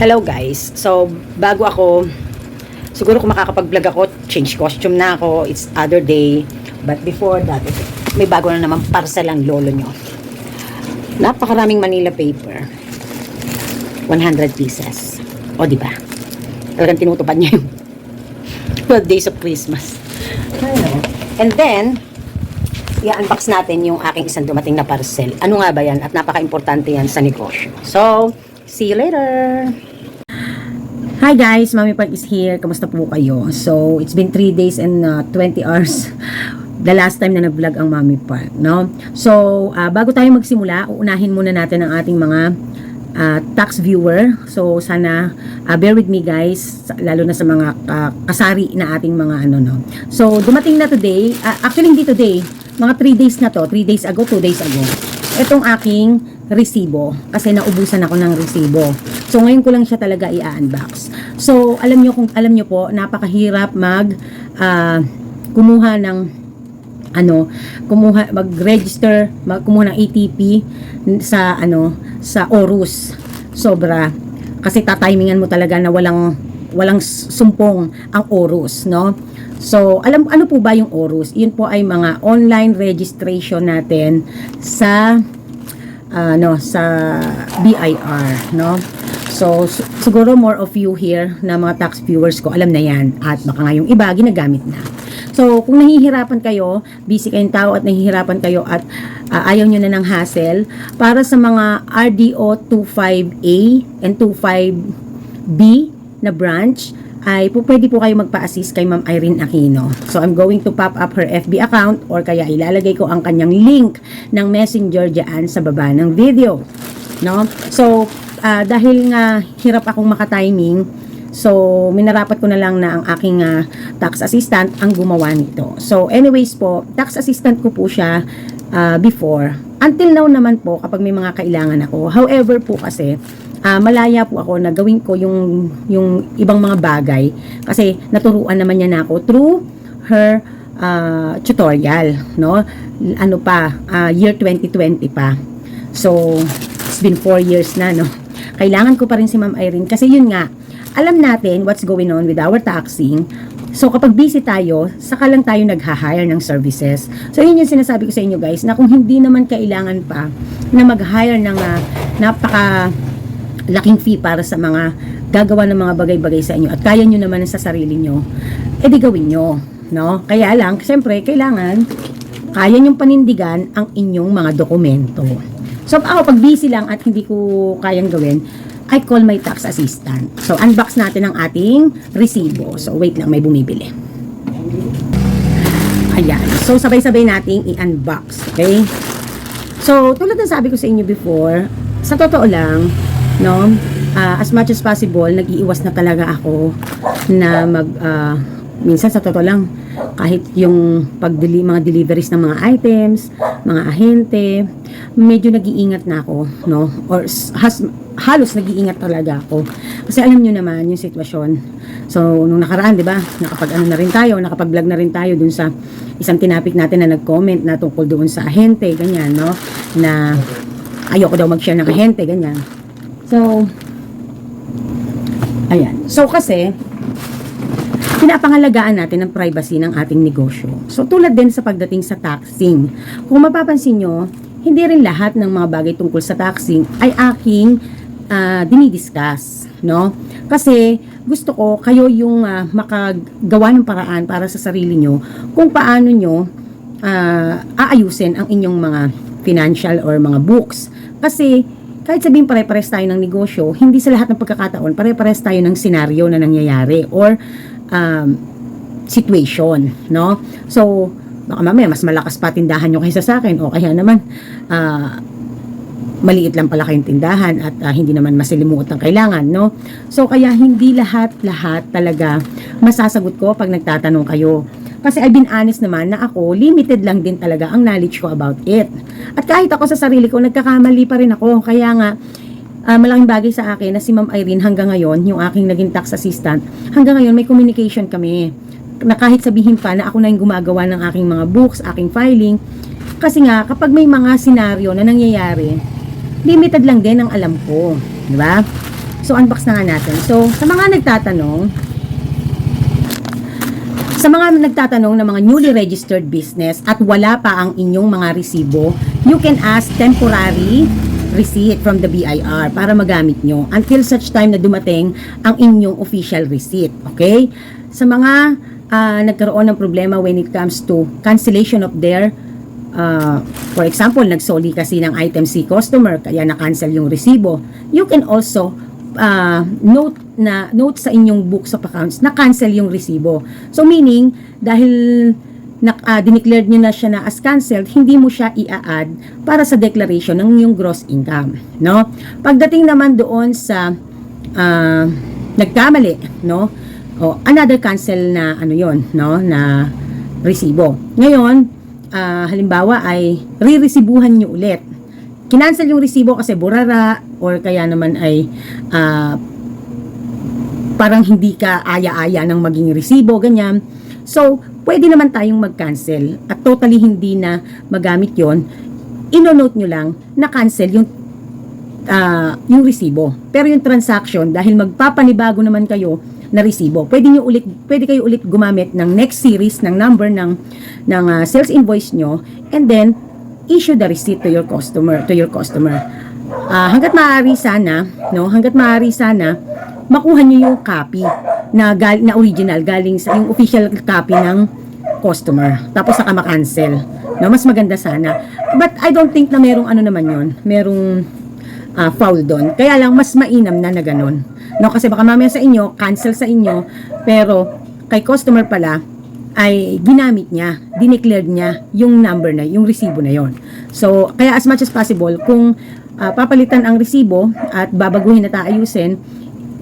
Hello guys. So, bago ako, siguro kung makakapag-vlog ako, change costume na ako. It's other day. But before that, may bago na naman parcel ang lolo nyo. Napakaraming Manila paper. 100 pieces. O, di ba? Talagang tinutupad niya yung 12 days of Christmas. And then, i-unbox natin yung aking isang dumating na parcel. Ano nga ba yan? At napaka-importante yan sa negosyo. So, see you later! Hi guys, Mami Park is here. Kamusta po kayo? So, it's been 3 days and uh, 20 hours the last time na nag-vlog ang Mami Park, no? So, uh, bago tayo magsimula, uunahin muna natin ang ating mga uh, tax viewer. So, sana uh, bear with me guys, lalo na sa mga uh, kasari na ating mga ano, no? So, dumating na today, uh, actually hindi today, mga 3 days na to, 3 days ago, 2 days ago. Itong aking resibo kasi naubusan ako ng resibo. So ngayon ko lang siya talaga i-unbox. So alam niyo kung alam niyo po, napakahirap mag ah, kumuha ng ano, kumuha mag-register, mag kumuha ng ATP sa ano, sa Orus. Sobra kasi tatimingan mo talaga na walang walang sumpong ang Orus, no? So, alam ano po ba yung Orus? Yun po ay mga online registration natin sa ano sa BIR, no? So, siguro more of you here na mga tax viewers ko, alam na yan. At baka nga yung iba, ginagamit na. So, kung nahihirapan kayo, busy kayong tao at nahihirapan kayo at ah, ayaw nyo na ng hassle, para sa mga RDO 25A and 25B na branch, ay po pwede po kayo magpa-assist kay Ma'am Irene Aquino. So I'm going to pop up her FB account or kaya ilalagay ko ang kanyang link ng messenger dyan sa baba ng video. No? So ah, dahil nga hirap akong makatiming, so minarapat ko na lang na ang aking ah, tax assistant ang gumawa nito. So anyways po, tax assistant ko po siya ah, before. Until now naman po kapag may mga kailangan ako. However po kasi ah, malaya po ako na gawin ko yung yung ibang mga bagay kasi naturuan naman niya na ako through her ah, tutorial no? Ano pa ah, year 2020 pa. So it's been 4 years na no? Kailangan ko pa rin si Ma'am Irene kasi yun nga alam natin what's going on with our taxing. So, kapag busy tayo, saka lang tayo nag-hire ng services. So, yun yung sinasabi ko sa inyo guys, na kung hindi naman kailangan pa na mag-hire ng ah, napaka laking fee para sa mga gagawa ng mga bagay-bagay sa inyo at kaya nyo naman sa sarili nyo, edi gawin nyo. No? Kaya lang, siyempre, kailangan kaya nyong panindigan ang inyong mga dokumento. So, ako, pag busy lang at hindi ko kayang gawin, I call my tax assistant. So, unbox natin ang ating resibo. So, wait lang, may bumibili. Ayan. So, sabay-sabay nating i-unbox. Okay? So, tulad ng sabi ko sa inyo before, sa totoo lang, no, ah, as much as possible, nag-iiwas na talaga ako na mag, ah, minsan sa totoo lang, kahit yung pag mga deliveries ng mga items, mga ahente, medyo nag-iingat na ako, no? Or has, halos nag-iingat talaga ako. Kasi alam nyo naman yung sitwasyon. So, nung nakaraan, di ba, nakapag ano na rin tayo, nakapag-vlog na rin tayo dun sa isang tinapik natin na nag-comment na tungkol doon sa ahente, ganyan, no? Na ayoko daw mag-share ng ahente, ganyan. So, ayan. So, kasi, pinapangalagaan natin ang privacy ng ating negosyo. So, tulad din sa pagdating sa taxing. Kung mapapansin nyo, hindi rin lahat ng mga bagay tungkol sa taxing ay aking ah, dinidiscuss, no? Kasi gusto ko kayo yung ah, makagawa ng paraan para sa sarili nyo kung paano nyo ah, aayusin ang inyong mga financial or mga books. Kasi kahit sabihin pare-pares tayo ng negosyo, hindi sa lahat ng pagkakataon pare-pares tayo ng senaryo na nangyayari or um, situation, no? So, baka mamaya mas malakas pa tindahan nyo kaysa sa akin o kaya naman ah, maliit lang pala kayong tindahan at ah, hindi naman masilimuot ang kailangan, no? So, kaya hindi lahat-lahat talaga masasagot ko pag nagtatanong kayo. Kasi I've been honest naman na ako, limited lang din talaga ang knowledge ko about it. At kahit ako sa sarili ko, nagkakamali pa rin ako. Kaya nga, ah, malaking bagay sa akin na si Ma'am Irene hanggang ngayon, yung aking naging tax assistant, hanggang ngayon may communication kami. Na kahit sabihin pa na ako na yung gumagawa ng aking mga books, aking filing, kasi nga, kapag may mga senaryo na nangyayari, limited lang din ang alam ko. Di ba? So, unbox na nga natin. So, sa mga nagtatanong, sa mga nagtatanong ng mga newly registered business at wala pa ang inyong mga resibo, you can ask temporary receipt from the BIR para magamit nyo until such time na dumating ang inyong official receipt. Okay? Sa mga ah, nagkaroon ng problema when it comes to cancellation of their ah, for example, nagsoli kasi ng item si customer kaya na-cancel yung resibo, you can also ah, note na note sa inyong books of accounts na cancel yung resibo. So meaning dahil na uh, dineclared niyo na siya na as canceled, hindi mo siya i-add para sa declaration ng yung gross income, no? Pagdating naman doon sa ah, nagkamali, no? O another cancel na ano 'yon, no, na resibo. Ngayon, ah, halimbawa ay re-resibuhan niyo ulit kinancel yung resibo kasi burara or kaya naman ay ah, parang hindi ka aya-aya ng maging resibo, ganyan. So, pwede naman tayong mag-cancel at totally hindi na magamit yon ino-note nyo lang na cancel yung ah, yung resibo. Pero yung transaction, dahil magpapanibago naman kayo na resibo, pwede nyo ulit, pwede kayo ulit gumamit ng next series ng number ng, ng ah, sales invoice nyo and then issue the receipt to your customer, to your customer. Ah, hanggat maaari sana, no, hanggat maaari sana, makuha nyo yung copy na, gal, na original galing sa yung official copy ng customer. Tapos saka ma-cancel. No, mas maganda sana. But I don't think na merong ano naman yon merong ah, foul doon. Kaya lang mas mainam na na ganun. No, kasi baka mamaya sa inyo, cancel sa inyo, pero kay customer pala, ay ginamit niya, dineclared niya yung number na, yung resibo na yon. So, kaya as much as possible, kung ah, papalitan ang resibo at babaguhin at aayusin,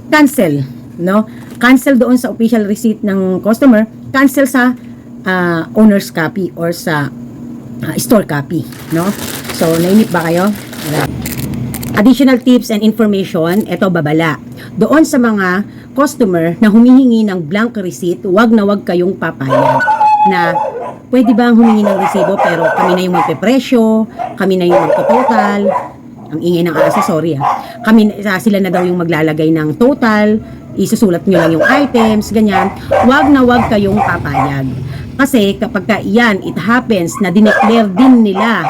cancel, no? Cancel doon sa official receipt ng customer, cancel sa ah, owner's copy or sa ah, store copy, no? So, nainip ba kayo? Additional tips and information, ito babala. Doon sa mga customer na humihingi ng blank receipt, wag na wag kayong papayag na pwede bang humingi ng resibo pero kami na yung magpepresyo, kami na yung magtototal, ang ingay ng asa, sorry ah. Kami, sila na daw yung maglalagay ng total, isusulat nyo lang yung items, ganyan. Wag na wag kayong papayag. Kasi kapag ka yan, it happens na dineclare din nila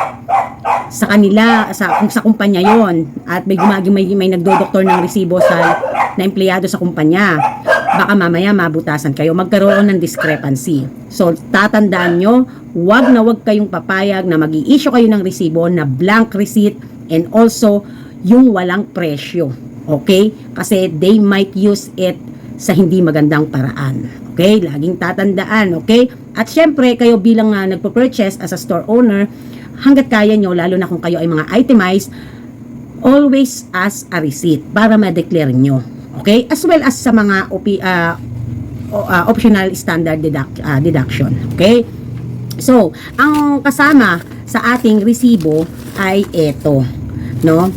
sa kanila sa sa kumpanya yon at may gumagi may, may nagdodoktor ng resibo sa na empleyado sa kumpanya baka mamaya mabutasan kayo magkaroon ng discrepancy so tatandaan nyo wag na wag kayong papayag na mag issue kayo ng resibo na blank receipt and also yung walang presyo okay kasi they might use it sa hindi magandang paraan okay laging tatandaan okay at syempre kayo bilang uh, nagpo-purchase as a store owner hanggat kaya nyo, lalo na kung kayo ay mga itemized, always ask a receipt para ma-declare nyo. Okay? As well as sa mga OP, ah, o- ah, optional standard deduct, ah, deduction. Okay? So, ang kasama sa ating resibo ay ito. No?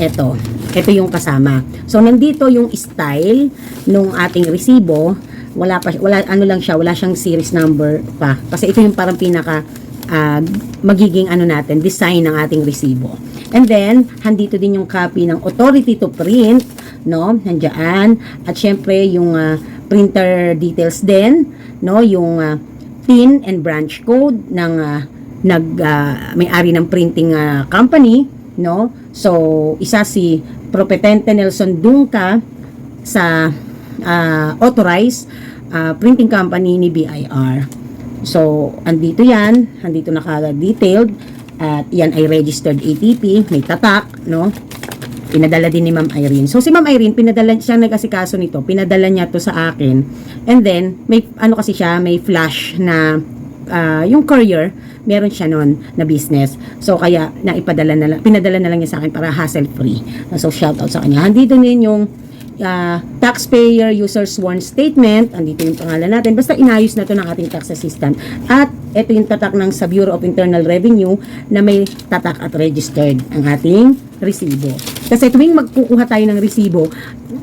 Ito. Ito yung kasama. So, nandito yung style nung ating resibo. Wala pa, wala, ano lang siya, wala siyang series number pa. Kasi ito yung parang pinaka ah, magiging ano natin, design ng ating resibo. And then, handito din yung copy ng authority to print, no? Nandiyan. At syempre, yung ah, printer details din, no? Yung ah, PIN and branch code ng ah, nag ah, may-ari ng printing ah, company, no? So, isa si Propetente Nelson Dunca sa ah, authorized ah, printing company ni BIR. So, andito yan, andito naka-detailed at yan ay registered ATP, may tatak, no? Pinadala din ni Ma'am Irene. So, si Ma'am Irene, pinadala siya nag-asikaso nito, pinadala niya to sa akin. And then, may, ano kasi siya, may flash na, ah, yung courier, meron siya noon na business. So, kaya, naipadala na lang, pinadala na lang niya sa akin para hassle-free. So, shout out sa kanya. Andito din yung uh, taxpayer user sworn statement, andito yung pangalan natin, basta inayos na to ng ating tax assistant. At ito yung tatak ng sa Bureau of Internal Revenue na may tatak at registered ang ating resibo. Kasi tuwing magkukuha tayo ng resibo,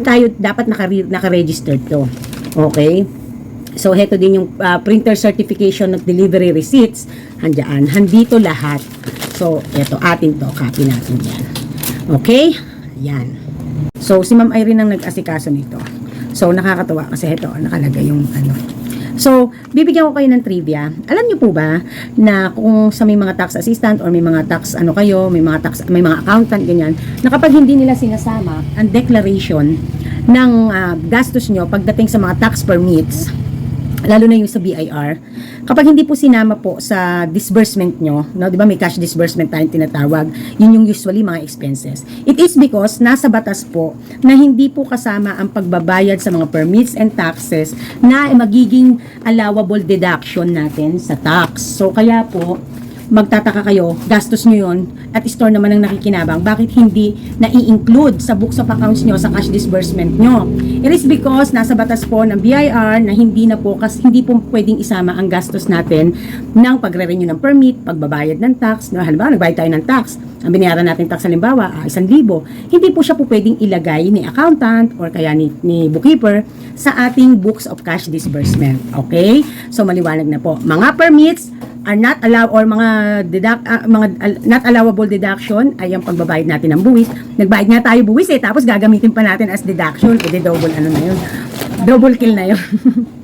tayo dapat naka- naka-registered to. Okay? So, heto din yung uh, printer certification of delivery receipts. Handyan. Handito lahat. So, eto, atin to. Copy natin yan. Okay? Yan. So, si Ma'am Irene ang nag-asikaso nito. So, nakakatawa kasi ito, nakalagay yung ano. So, bibigyan ko kayo ng trivia. Alam niyo po ba na kung sa may mga tax assistant or may mga tax ano kayo, may mga tax may mga accountant ganyan, na kapag hindi nila sinasama ang declaration ng ah, gastos nyo pagdating sa mga tax permits, lalo na yung sa BIR, kapag hindi po sinama po sa disbursement nyo, no, di ba may cash disbursement tayong tinatawag, yun yung usually mga expenses. It is because nasa batas po na hindi po kasama ang pagbabayad sa mga permits and taxes na magiging allowable deduction natin sa tax. So kaya po, magtataka kayo, gastos nyo yun, at store naman ang nakikinabang, bakit hindi na-i-include sa books of accounts nyo sa cash disbursement nyo? It is because nasa batas po ng BIR na hindi na po, kasi hindi po pwedeng isama ang gastos natin ng pagre-renew ng permit, pagbabayad ng tax, no? halimbawa, nagbayad tayo ng tax, ang binayaran natin tax halimbawa, ah, isang libo, hindi po siya po pwedeng ilagay ni accountant or kaya ni, ni bookkeeper sa ating books of cash disbursement. Okay? So, maliwanag na po. Mga permits, are not allow or mga deduct ah, mga al- not allowable deduction ay ang pagbabayad natin ng buwis. Nagbayad nga tayo buwis eh tapos gagamitin pa natin as deduction, edi double ano na 'yun. Double kill na 'yun.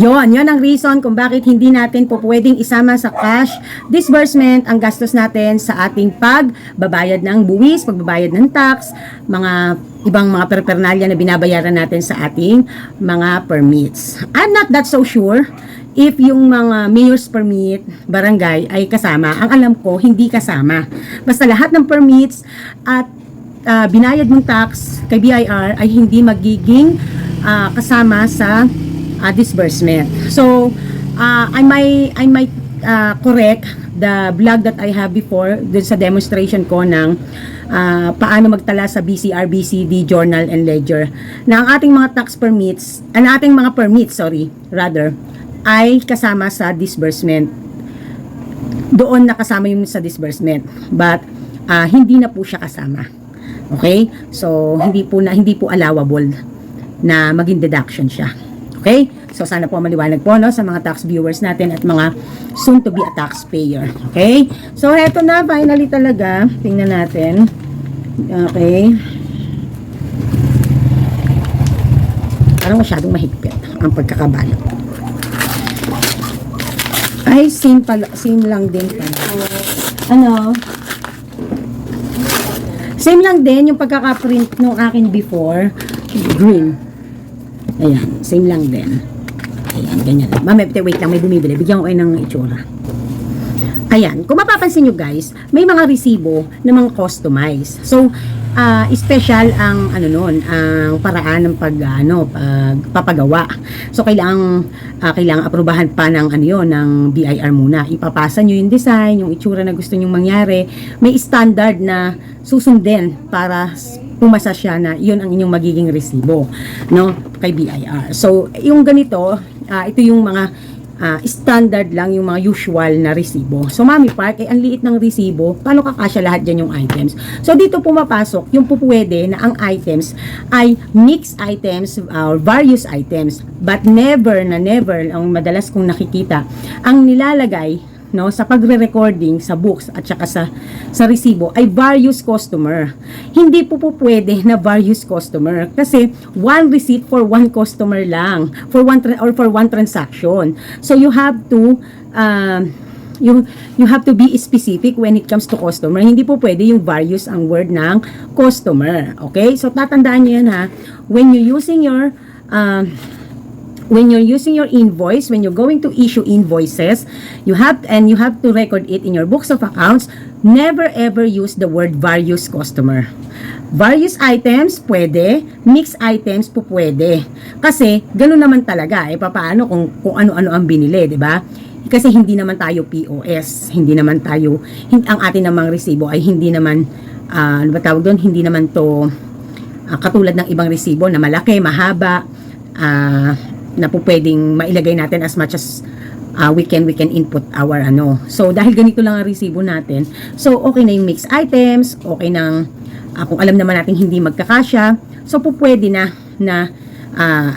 Yon, yon ang reason kung bakit hindi natin po pwedeng isama sa cash disbursement ang gastos natin sa ating pagbabayad ng buwis, pagbabayad ng tax, mga ibang mga perpernalya na binabayaran natin sa ating mga permits. I'm not that so sure if yung mga mayor's permit, barangay ay kasama. Ang alam ko, hindi kasama. Basta lahat ng permits at ah, binayad mong tax kay BIR ay hindi magiging ah, kasama sa ah, disbursement. So, ah, I might I might ah, correct the vlog that I have before dun sa demonstration ko ng ah, paano magtala sa BCR, BCD, Journal, and Ledger. Na ang ating mga tax permits, ang ating mga permits, sorry, rather, ay kasama sa disbursement. Doon nakasama yung sa disbursement but ah, hindi na po siya kasama. Okay? So hindi po na hindi po allowable na maging deduction siya okay so sana po maliwanag po no sa mga tax viewers natin at mga soon to be a taxpayer okay so eto na finally talaga tingnan natin okay parang masyadong mahigpit ang pagkakabalot ay, same, pala, same lang din pala. Ano? Same lang din yung pagkaka-print nung akin before. Green. Ayan, same lang din. Ayan, ganyan. Mami, wait lang, may bumibili. Bigyan ko kayo ng itsura. Ayan, kung mapapansin nyo guys, may mga resibo na mga customized. So, ah special ang ano noon, ang paraan ng pag ano, pagpapagawa. So kailangan ah, kailangan aprubahan pa ng ano yon ng BIR muna. Ipapasa nyo yung design, yung itsura na gusto nyong mangyari. May standard na susundin para pumasa siya na yun ang inyong magiging resibo no kay BIR. So yung ganito, ah, ito yung mga ah, standard lang yung mga usual na resibo. So, Mami Park, eh, ang liit ng resibo, paano kakasya lahat dyan yung items? So, dito pumapasok yung pupwede na ang items ay mixed items or various items. But never na never, ang madalas kong nakikita, ang nilalagay no sa pagre-recording sa books at saka sa sa resibo ay various customer. Hindi po po pwede na various customer kasi one receipt for one customer lang for one or for one transaction. So you have to um, you you have to be specific when it comes to customer. Hindi po pwede yung various ang word ng customer. Okay? So tatandaan niyo yan ha. When you using your um, when you're using your invoice, when you're going to issue invoices, you have and you have to record it in your books of accounts. Never ever use the word various customer. Various items, pwede. Mixed items, po pwede. Kasi, gano'n naman talaga. Eh, paano kung, kung ano-ano ang binili, di ba? Kasi hindi naman tayo POS. Hindi naman tayo, ang atin namang resibo ay hindi naman, ah, ano ba tawag doon? Hindi naman to ah, katulad ng ibang resibo na malaki, mahaba, ah, na po pwedeng mailagay natin as much as ah, we can we can input our ano. So dahil ganito lang ang resibo natin, so okay na yung mixed items, okay nang ah, kung alam naman natin hindi magkakasya, so po pwede na na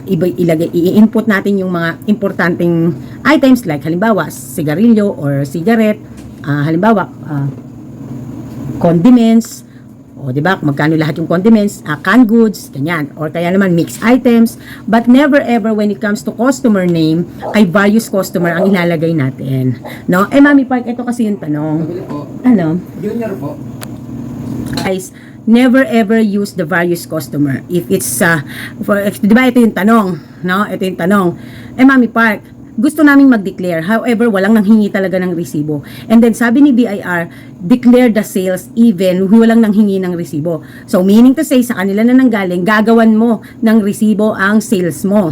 iba ilagay i-input natin yung mga importanteng items like halimbawa sigarilyo or cigarette, ah, halimbawa ah, condiments O, di ba? Magkano lahat yung condiments, ah, canned goods, ganyan. Or kaya naman mixed items. But never ever when it comes to customer name, ay various customer ang ilalagay natin. No? Eh, Mami Park, ito kasi yung tanong. Ano? Junior po. guys, never ever use the various customer. If it's, uh, for, di ba ito yung tanong, no? Ito yung tanong. Eh, Mami Park, gusto naming mag-declare. However, walang nanghingi talaga ng resibo. And then, sabi ni BIR, declare the sales even walang nanghingi ng resibo. So, meaning to say, sa kanila na nanggaling, gagawan mo ng resibo ang sales mo.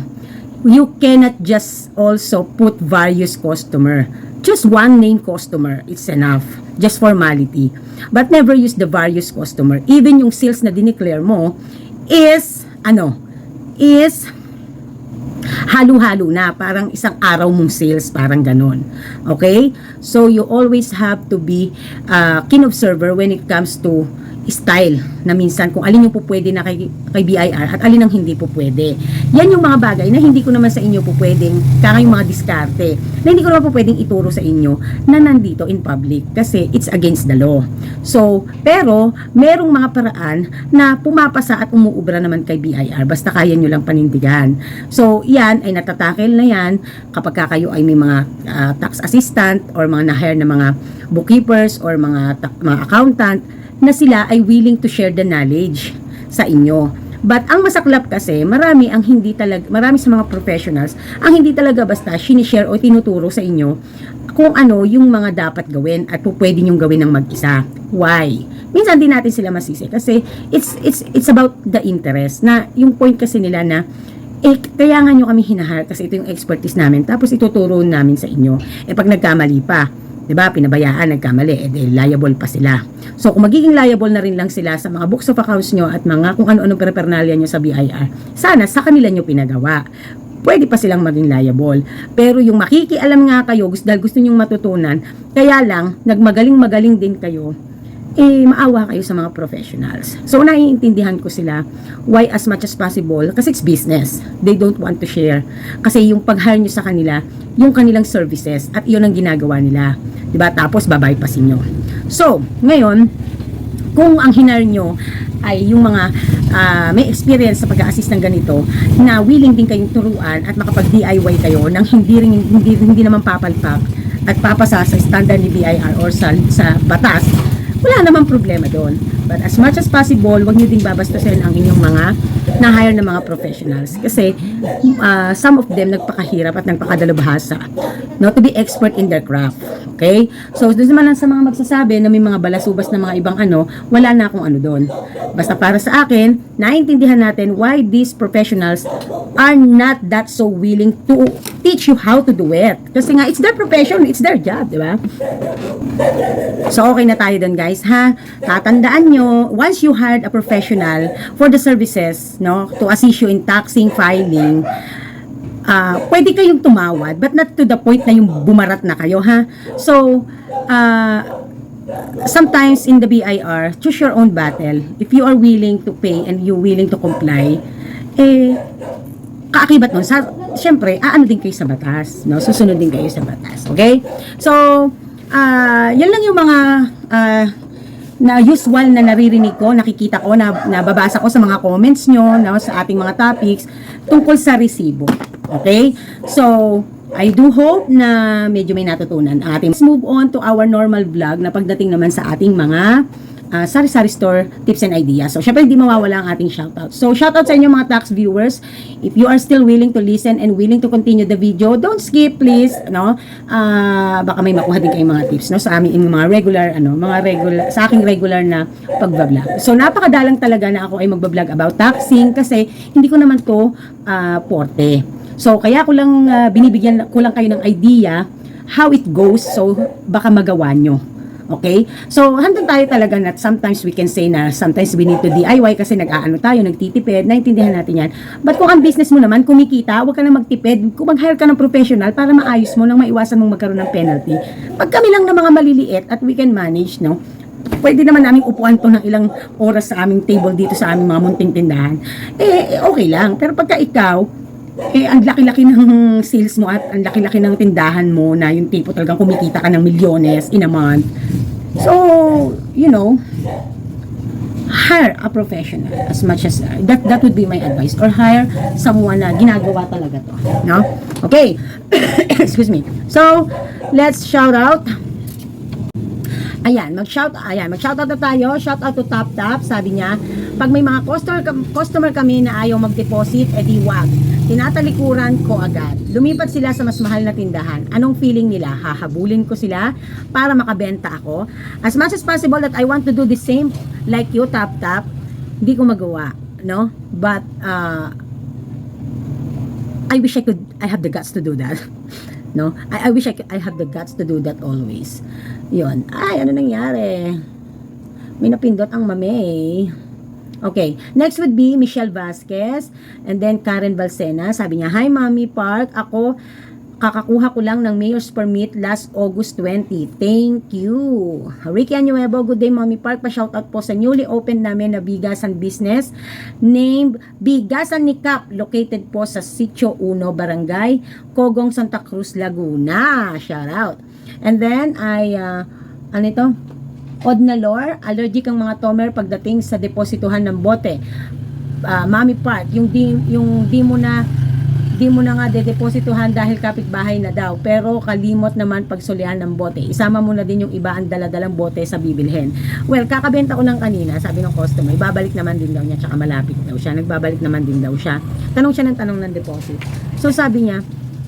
You cannot just also put various customer. Just one name customer, it's enough. Just formality. But never use the various customer. Even yung sales na dineclare mo is, ano, is halo-halo na, parang isang araw mong sales, parang ganon. Okay? So, you always have to be uh, keen observer when it comes to style na minsan kung alin yung po pwede na kay, kay BIR at alin ang hindi po pwede. Yan yung mga bagay na hindi ko naman sa inyo po pwedeng, kaya yung mga diskarte, na hindi ko naman po pwedeng ituro sa inyo na nandito in public kasi it's against the law. So, pero merong mga paraan na pumapasa at umuubra naman kay BIR basta kaya nyo lang panindigan. So, yan ay natatakil na yan kapag ka kayo ay may mga ah, tax assistant or mga na-hire na mga bookkeepers or mga, mga accountant na sila ay willing to share the knowledge sa inyo. But ang masaklap kasi, marami ang hindi talaga, marami sa mga professionals, ang hindi talaga basta sinishare o tinuturo sa inyo kung ano yung mga dapat gawin at pwede nyong gawin ng mag-isa. Why? Minsan din natin sila masisi kasi it's, it's, it's about the interest na yung point kasi nila na eh, kaya nga nyo kami hinahar kasi ito yung expertise namin tapos ituturo namin sa inyo. Eh pag nagkamali pa, 'di ba? Pinabayaan, nagkamali, eh, liable pa sila. So kung magiging liable na rin lang sila sa mga books of accounts nyo at mga kung ano-ano perpernalya nyo sa BIR, sana sa kanila nyo pinagawa. Pwede pa silang maging liable. Pero yung makikialam nga kayo, dahil gusto nyong matutunan, kaya lang, nagmagaling-magaling din kayo, eh, maawa kayo sa mga professionals. So, naiintindihan ko sila why as much as possible, kasi it's business. They don't want to share. Kasi yung pag-hire nyo sa kanila, yung kanilang services, at yun ang ginagawa nila. ba Tapos, babypassin nyo. So, ngayon, kung ang hinar nyo ay yung mga ah, may experience sa pag-assist ng ganito na willing din kayong turuan at makapag-DIY kayo nang hindi rin, hindi, hindi naman papalpak at papasa sa standard ni BIR or sa, sa batas wala namang problema doon. But as much as possible, wag niyo ding babastusin ang inyong mga na-hire na mga professionals. Kasi uh, some of them nagpakahirap at nagpakadalubhasa no, to be expert in their craft. Okay? So, doon naman lang sa mga magsasabi na may mga balasubas na mga ibang ano, wala na akong ano doon. Basta para sa akin, naintindihan natin why these professionals are not that so willing to teach you how to do it. Kasi nga, it's their profession, it's their job, di ba? So, okay na tayo doon, guys, ha? Tatandaan nyo, once you hired a professional for the services, no, to assist you in taxing, filing, ah pwede kayong tumawad, but not to the point na yung bumarat na kayo, ha? So, ah sometimes in the BIR, choose your own battle. If you are willing to pay and you willing to comply, eh, kaakibat nun, sa, syempre, aano din kayo sa batas, no? Susunod din kayo sa batas, okay? So, ah yan lang yung mga ah, na usual na naririnig ko, nakikita ko, na nababasa ko sa mga comments nyo, no, sa ating mga topics, tungkol sa resibo. Okay? So, I do hope na medyo may natutunan ating. Let's move on to our normal vlog na pagdating naman sa ating mga ah, sari-sari store tips and ideas. So, syempre hindi mawawala ang ating shoutout. So, shoutout sa inyo mga tax viewers. If you are still willing to listen and willing to continue the video, don't skip please, no? Ah, baka may makuha din kayong mga tips, no? Sa aming mga regular, ano, mga regular, sa aking regular na pagbablog. So, napakadalang talaga na ako ay magbablog about taxing kasi hindi ko naman to ah, porte. So, kaya ko lang ah, binibigyan ko lang kayo ng idea how it goes so baka magawa nyo. Okay? So, handang tayo talaga na sometimes we can say na sometimes we need to DIY kasi nag-aano tayo, nagtitipid, naintindihan natin yan. But kung ang business mo naman, kumikita, huwag ka na magtipid, kung mag-hire ka ng professional para maayos mo nang maiwasan mong magkaroon ng penalty. Pag kami lang na mga maliliit at we can manage, no? pwede naman namin upuan to ng ilang oras sa aming table dito sa aming mga munting tindahan. Eh, okay lang. Pero pagka ikaw, eh, ang laki-laki ng sales mo at ang laki-laki ng tindahan mo na yung tipo talagang kumikita ka ng milyones in a month. So, you know, hire a professional as much as uh, that that would be my advice or hire someone na ginagawa talaga to no okay excuse me so let's shout out Ayan, mag-shout, ayan, mag-shout out na tayo. Shout out to Tap Tap. Sabi niya, pag may mga customer, customer kami na ayaw mag-deposit, edi wag. Tinatalikuran ko agad. Lumipat sila sa mas mahal na tindahan. Anong feeling nila? Hahabulin ko sila para makabenta ako. As much as possible that I want to do the same like you, Tap Tap, hindi ko magawa. No? But, uh, I wish I could, I have the guts to do that. No? I, I wish I, could, I have the guts to do that always. Yun. Ay, ano nangyari? May napindot ang mame. Okay. Next would be Michelle Vasquez. And then Karen Balsena. Sabi niya, Hi, Mommy Park. Ako, kakakuha ko lang ng mayor's permit last August 20. Thank you. Ricky Anuevo, good day, Mommy Park. Pa-shoutout po sa newly opened namin na bigasan business named Bigasan ni Cap, located po sa Sitio 1, Barangay, Cogong, Santa Cruz, Laguna. Shout out. And then, I, uh, ano ito? Odnalor, allergic ang mga tomer pagdating sa deposituhan ng bote. Ah, Mami Park, yung di, yung di mo na di mo na nga dedeposituhan dahil kapitbahay na daw. Pero kalimot naman pagsulian ng bote. Isama mo na din yung iba ang daladalang bote sa bibilhin. Well, kakabenta ko lang kanina, sabi ng customer, babalik naman din daw niya, tsaka malapit daw siya. Nagbabalik naman din daw siya. Tanong siya ng tanong ng deposit. So sabi niya,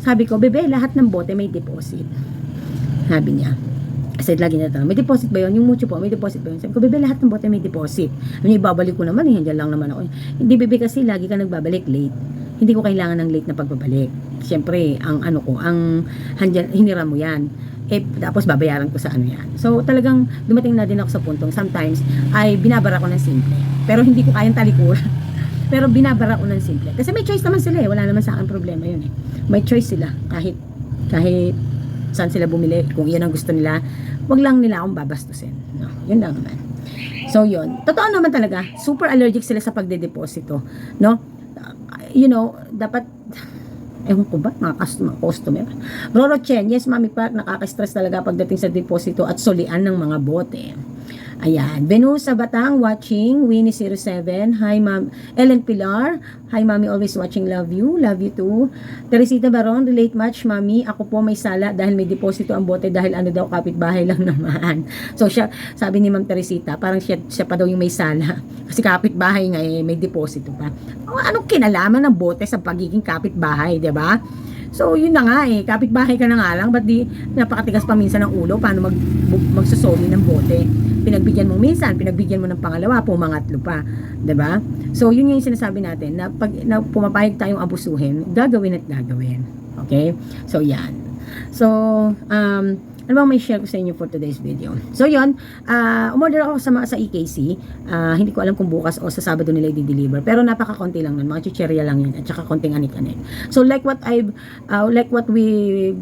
sabi ko, bebe, lahat ng bote may deposit. Sabi niya. Kasi lagi na tanong, may deposit ba yun? Yung mucho po, may deposit ba yun? Sabi ko, bebe, lahat ng bote may deposit. Ano ibabalik ko naman, eh, hindi lang naman ako. Hindi, bebe, kasi lagi ka nagbabalik late. Hindi ko kailangan ng late na pagbabalik. Siyempre, ang ano ko, ang handyan, hinira mo yan. Eh, tapos babayaran ko sa ano yan. So, talagang dumating na din ako sa puntong sometimes ay binabara ko ng simple. Pero hindi ko kayang talikuran. Pero binabara ko ng simple. Kasi may choice naman sila eh. Wala naman sa akin problema yun eh. May choice sila. Kahit, kahit saan sila bumili, kung iyan ang gusto nila, wag lang nila akong babastusin. No, yun lang naman. So, yun. Totoo naman talaga, super allergic sila sa pagdedeposito. No? Uh, you know, dapat, ewan ko ba, mga customer, customer. Roro Chen, yes, Mami Park, nakaka-stress talaga pagdating sa deposito at solian ng mga bote. Ayan. Venusa Batang watching. Winnie07. Hi, Ma'am. Ellen Pilar. Hi, Mami. Always watching. Love you. Love you too. Teresita Baron. Relate much, Mami. Ako po may sala dahil may deposito ang bote dahil ano daw kapitbahay lang naman. So, siya, sabi ni Ma'am Teresita, parang siya, siya pa daw yung may sala. Kasi kapitbahay nga eh, may deposito pa. O, anong kinalaman ng bote sa pagiging kapitbahay, di ba? So, yun na nga eh. Kapitbahay ka na nga lang. Ba't di napakatigas pa minsan ng ulo? Paano mag, magsusoli ng bote? Pinagbigyan mo minsan, pinagbigyan mo ng pangalawa, pumangatlo pa. 'di ba? So, yun yung sinasabi natin na pag na pumapayag tayong abusuhin, gagawin at gagawin. Okay? So, yan. So, um, ano bang may share ko sa inyo for today's video? So, yun. Uh, umorder ako sa, sa EKC. Ah, hindi ko alam kung bukas o sa Sabado nila i-deliver. Pero napaka-konti lang nun. Mga chicherya lang yun. At saka konting anik-anik. So, like what I've, uh, like what we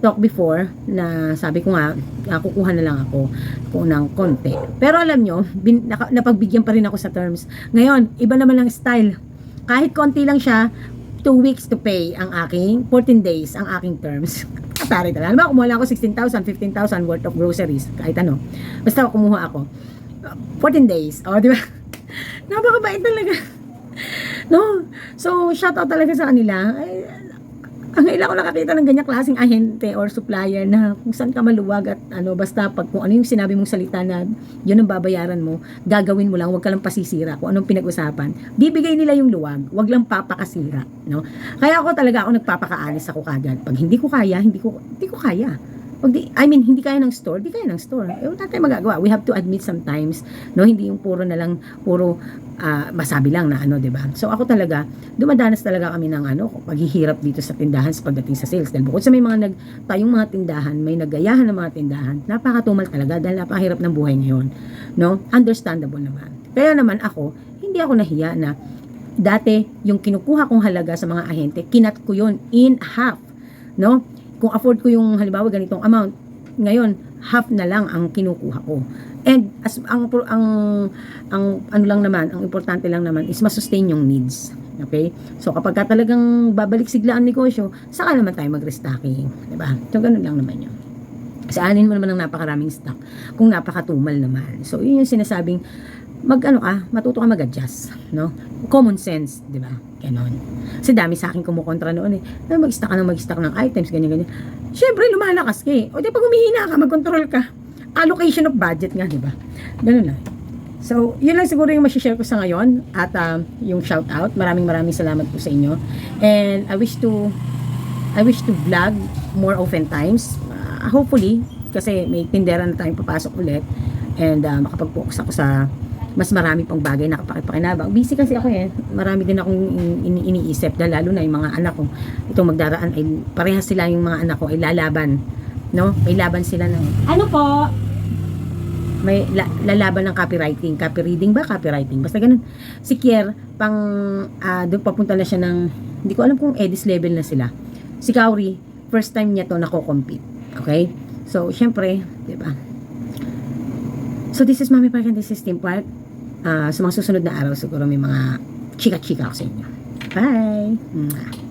talked before, na sabi ko nga, uh, kukuha na lang ako kung ng konti. Pero alam nyo, bin, napagbigyan pa rin ako sa terms. Ngayon, iba naman ang style. Kahit konti lang siya, 2 weeks to pay ang aking, 14 days ang aking terms. Katari talaga. Alam mo, kumuha lang ako 16,000, 15,000 worth of groceries. Kahit ano. Basta kumuha ako. Uh, 14 days. O, di ba? Napakabait talaga. No? So, shout out talaga sa kanila. Ay, ang ilan ko nakakita ng ganyang klaseng ahente or supplier na kung saan ka maluwag at ano, basta pag kung ano yung sinabi mong salita na yun ang babayaran mo, gagawin mo lang, huwag ka lang pasisira kung anong pinag-usapan. Bibigay nila yung luwag, huwag lang papakasira, no? Kaya ako talaga ako nagpapakaalis ako kagad. Pag hindi ko kaya, hindi ko hindi ko kaya. Pag di, I mean, hindi kaya ng store, di kaya ng store. Eh, wala tayong magagawa. We have to admit sometimes, no, hindi yung puro na lang, puro ah, masabi lang na ano, 'di ba? So ako talaga, dumadanas talaga kami ng ano, paghihirap dito sa tindahan sa pagdating sa sales. Dahil bukod sa may mga nag tayong mga tindahan, may nagayahan ng mga tindahan, napakatumal talaga dahil napakahirap ng buhay ngayon. No? Understandable naman. Kaya naman ako, hindi ako nahiya na dati yung kinukuha kong halaga sa mga ahente, kinat ko yun in half. No? Kung afford ko yung halimbawa ganitong amount, ngayon half na lang ang kinukuha ko. And as ang ang ang ano lang naman, ang importante lang naman is masustain yung needs. Okay? So kapag ka talagang babalik sigla ang negosyo, saka naman tayo mag-restocking, 'di ba? So ganun lang naman 'yun. Kasi anin mo naman ng napakaraming stock kung napakatumal naman. So yun yung sinasabing mag ano ka, matuto ka mag-adjust, no? Common sense, di ba? Ganon. Kasi dami sa akin kumukontra noon eh. Mag-stack ka ng mag-stack ng items, ganyan, ganyan. Siyempre, lumalakas ka eh. O di pag humihina ka, mag-control ka. Allocation of budget nga, di ba? Ganun lang. So, yun lang siguro yung masishare ko sa ngayon at um, yung shout out. Maraming maraming salamat po sa inyo. And I wish to I wish to vlog more often times. Uh, hopefully, kasi may tindera na tayong papasok ulit and uh, makapag-focus ako sa mas marami pang bagay na kapakipakinabang. Busy kasi ako eh. Marami din akong ini- iniisip dahil lalo na yung mga anak ko. Itong magdaraan ay parehas sila yung mga anak ko ay lalaban. No? May laban sila ng ano po? May la- lalaban ng copywriting. Copy reading ba? Copywriting. Basta ganun. Si Kier, pang ah, doon papunta na siya ng hindi ko alam kung edis level na sila. Si Kauri, first time niya to nako-compete. Okay? So, syempre, di ba? So, this is Mami Park and this is Team Park. Ah, sa mga susunod na araw, siguro may mga chika-chika ako sa inyo. Bye! Mwah.